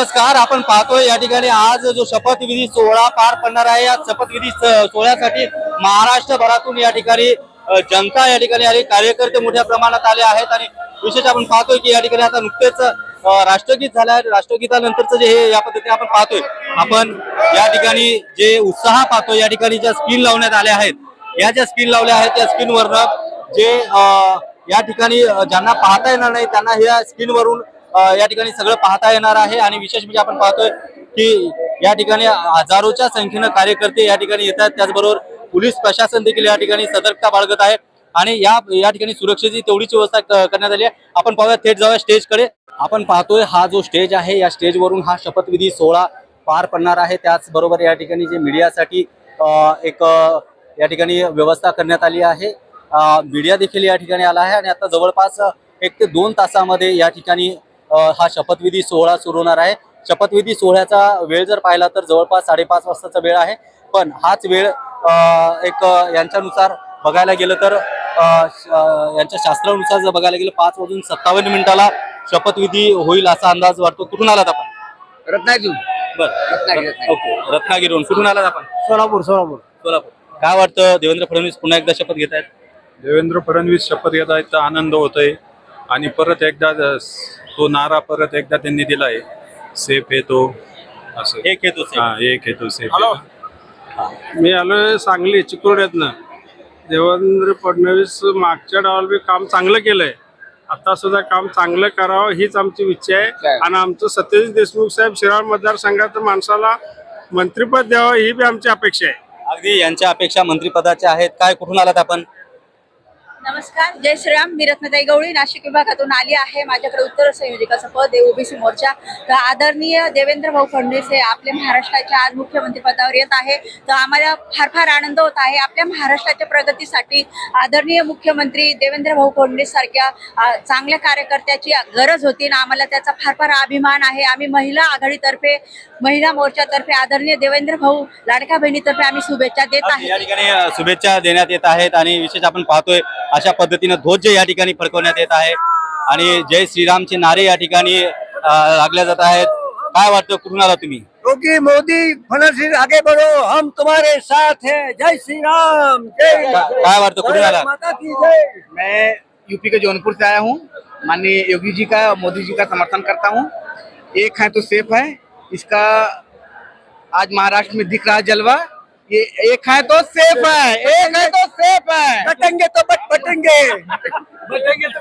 नमस्कार आपण पाहतोय या ठिकाणी आज जो शपथविधी सोहळा पार पडणार आहे या शपथविधी सोहळ्यासाठी महाराष्ट्रभरातून या ठिकाणी जनता या ठिकाणी आली कार्यकर्ते मोठ्या प्रमाणात आले आहेत आणि विशेष आपण पाहतोय की या ठिकाणी आता नुकतेच राष्ट्रगीत झालं आहे. राष्ट्रगीतानंतरचं जे हे या पद्धतीने आपण पाहतोय आपण या ठिकाणी जे उत्साह पाहतोय या ठिकाणी ज्या स्क्रीन लावण्यात आल्या आहेत या ज्या स्क्रीन लावल्या आहेत त्या स्क्रीनवरनं जे या ठिकाणी ज्यांना पाहता येणार नाही त्यांना ह्या स्क्रीनवरून या ठिकाणी सगळं पाहता येणार आहे आणि विशेष म्हणजे आपण पाहतोय की या ठिकाणी हजारोच्या संख्येनं कार्यकर्ते या ठिकाणी येतात त्याचबरोबर पोलीस प्रशासन देखील या ठिकाणी सतर्कता बाळगत आहे आणि या या ठिकाणी सुरक्षेची तेवढीच व्यवस्था क- करण्यात आली आहे. आपण पाहूया थेट जाऊया स्टेजकडे. आपण पाहतोय हा जो स्टेज आहे या स्टेजवरून हा शपथविधी सोहळा पार पडणार आहे. त्याचबरोबर या ठिकाणी जे मीडियासाठी एक या ठिकाणी व्यवस्था करण्यात आली आहे. मीडिया देखील या ठिकाणी आला आहे आणि आता जवळपास एक ते दोन तासामध्ये या ठिकाणी हा शपथविधी सोहळा सुरू होणार आहे. शपथविधी सोहळ्याचा वेळ जर पाहिला तर जवळपास साडेपाच वाजताचा वेळ आहे. पण हाच वेळ एक यांच्यानुसार बघायला गेलं तर यांच्या शास्त्रानुसार जर बघायला गेलं पाच वाजून सत्तावन्न मिनिटाला शपथविधी होईल असा अंदाज वाटतो कुठून आलात आपण? रत्नागिरी बरं. ओके. रत्नागिरीहून. कुठून आलात आपण? सोलापूर सोलापूर. सोलापूर. काय वाटतं देवेंद्र फडणवीस पुन्हा एकदा शपथ घेत आहेत देवेंद्र फडणवीस शपथ घेत आहेत तर आनंद होतोय. आणि परत एकदा तो नारा परत एकदा त्यांनी दिलाय सेफ येतो असं. एक हेतू हा एक येतो सेफ मी आलोय सांगली चिकोड्यातनं देवेंद्र फडणवीस मागच्या डावाला बी काम चांगलं केलंय. आता सुद्धा काम चांगलं करावं हीच आमची इच्छा आहे. आणि आमचं सत्यजित देशमुख साहेब शिराळ मतदारसंघात माणसाला मंत्रिपद द्यावं ही बी आमची अपेक्षा आहे. अगदी यांच्या अपेक्षा मंत्रिपदाच्या आहेत. काय कुठून आलात आपण? नमस्कार जय श्रीराम. मी रत्नताई गवळी नाशिक विभागातून आली आहे. माझ्याकडे उत्तर संयोजकाचं पद आहे ओबीसी मोर्चा. तर आदरणीय देवेंद्र भाऊ फडणवीस हे आपल्या महाराष्ट्राच्या आज मुख्यमंत्री पदावर येत आहे. तर आम्हाला फार फार आनंद होत आहे. आपल्या महाराष्ट्राच्या प्रगतीसाठी आदरणीय मुख्यमंत्री देवेंद्र भाऊ फडणवीस सारख्या चांगल्या कार्यकर्त्याची गरज होती आणि आम्हाला त्याचा फार फार अभिमान आहे. आम्ही महिला आघाडीतर्फे महिला मोर्चातर्फे आदरणीय देवेंद्र भाऊ लाडक्या बहिणीतर्फे आम्ही शुभेच्छा देत आहे. शुभेच्छा देण्यात येत आहेत आणि विशेष आपण पाहतोय अशा पद्धतीनं ध्वज या ठिकाणी फडकवण्यात येत आहे. आणि जय श्रीरामचे नारे या ठिकाणी अ, लागले जात आहेत. काय वाटतं कुठून आला तुम्ही? क्योंकि मोदी फडणवीस आगे बढ़ो. हम तुम्हारे साथ हैं. जय श्री राम जय काय वाटतं कुठून आला? भारत माता की जय. मैं यूपी के जौनपुर से आया हूँ। माननीय योगी जी का मोदी जी का समर्थन करता हूँ। एक है तो सेफ है। इसका आज महाराष्ट्र में दिख रहा है जलवा। ये एक है तो सेफ है एक है तो सेफ है। बटेंगे तो बट बटेंगे।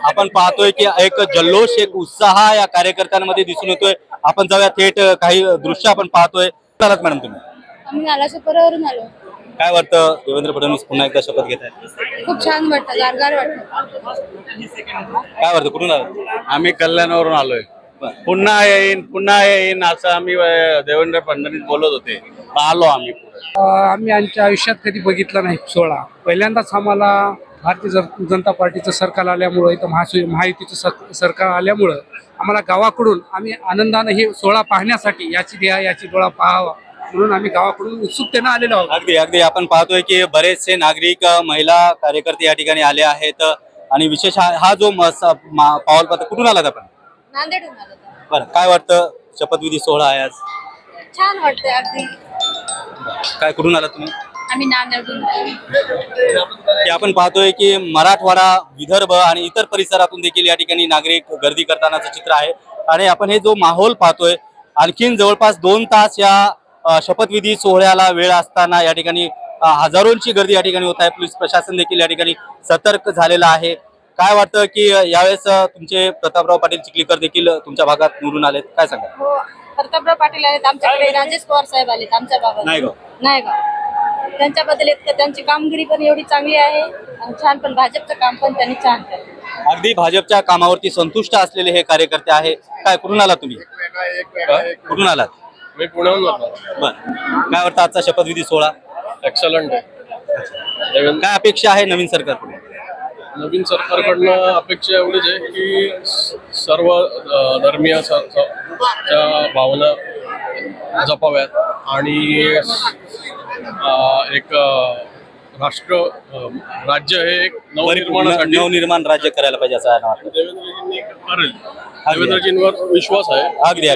आपण पाहतोय की एक जल्लोष एक उत्साह या कार्यकर्त्यांमध्ये दिसून येतोय. आपण जाऊया थेट काही दृश्य आपण पाहतोय. आलात मॅडम तुम्ही? आम्ही नालासोपारावरून आलो. काय वाटतं? देवेंद्र फडणवीस पुन्हा एकदा शपथ घेत आहेत? खूप छान वाटतं गारगार वाटतं. काय वाटतं? कुठून आलात? आम्ही कल्याणावरून आलोय. पुन्हा येईन पुन्हा येईन असं आम्ही देवेंद्र फडणवीस बोलत होते. आलो आम्ही आम्ही आमच्या आयुष्यात कधी बघितला नाही सोहळा. पहिल्यांदाच आम्हाला भारतीय जन- जनता पार्टीचं सरकार आल्यामुळं इथं महासु महायुतीचं सर- सरकार आल्यामुळं आम्हाला गावाकडून आम्ही आनंदानं हे सोहळा पाहण्यासाठी याची द्या याची डोळा पाहावा म्हणून आम्ही गावाकडून उत्सुकतेनं आलेलो आहोत. अगदी अगदी. आपण पाहतोय की बरेचसे नागरिक महिला कार्यकर्ते या ठिकाणी आले आहेत. आणि विशेष हा जो पाऊलपत्र कुठून आलात आपण? नांदेडहून आलो. बरं काय वाटतं? शपथविधी सोहळा आहे आज. छान वाटतंय अगदी. काय कुठून आलात तुम्ही? आम्ही नांदेडहून आलो. की आपण पाहतोय की मराठवाडा विदर्भ आणि इतर परिसरातून देखील या ठिकाणी नागरिक गर्दी करतानाचं चित्र आहे. आणि आपण हे जो माहोल पाहतोय आणखीन जवळपास दोन तास या अ, शपथविधी सोहळ्याला वेळ असताना या ठिकाणी अ, हजारोंची गर्दी या ठिकाणी होत आहे. पोलीस प्रशासन देखील या ठिकाणी सतर्क झालेलं आहे. काय वाटतं की यावेळेस तुमचे प्रतापराव पाटील चिखलीकर देखील तुमच्या भागात निवडून आलेत? काय सांगा हो प्रतापराव पाटील आलेत आमच्याकडे राजेश पवार साहेब आलेत आमच्या भागात. नाही गं. नाही का? त्यांच्याबद्दल इतकं त्यांची कामगिरी पण एवढी चांगली आहे आणि छान पण भाजपचं काम पण त्यांनी छान केलं. अगदी भाजपच्या कामावरती संतुष्ट असलेले हे कार्यकर्ते आहे. काय कुठून आलात तुम्ही? कुठून आलात? मी पुण्याहून जातो बर. काय वाटतं आजचा शपथविधी सोहळा? एक्सलंट काय अपेक्षा आहे नवीन सरकारकडून? नवीन सरकारकडनं अपेक्षा एवढीच आहे की सर्व धर्मीय भावना जपाव्यात आणि एक राष्ट्र राज्य हे एक नवनिर्माणासाठी नवनिर्माण राज्य करायला पाहिजे असं. देवेंद्रजींनी करेल देवेंद्रजींवर विश्वास आहे. अगदी.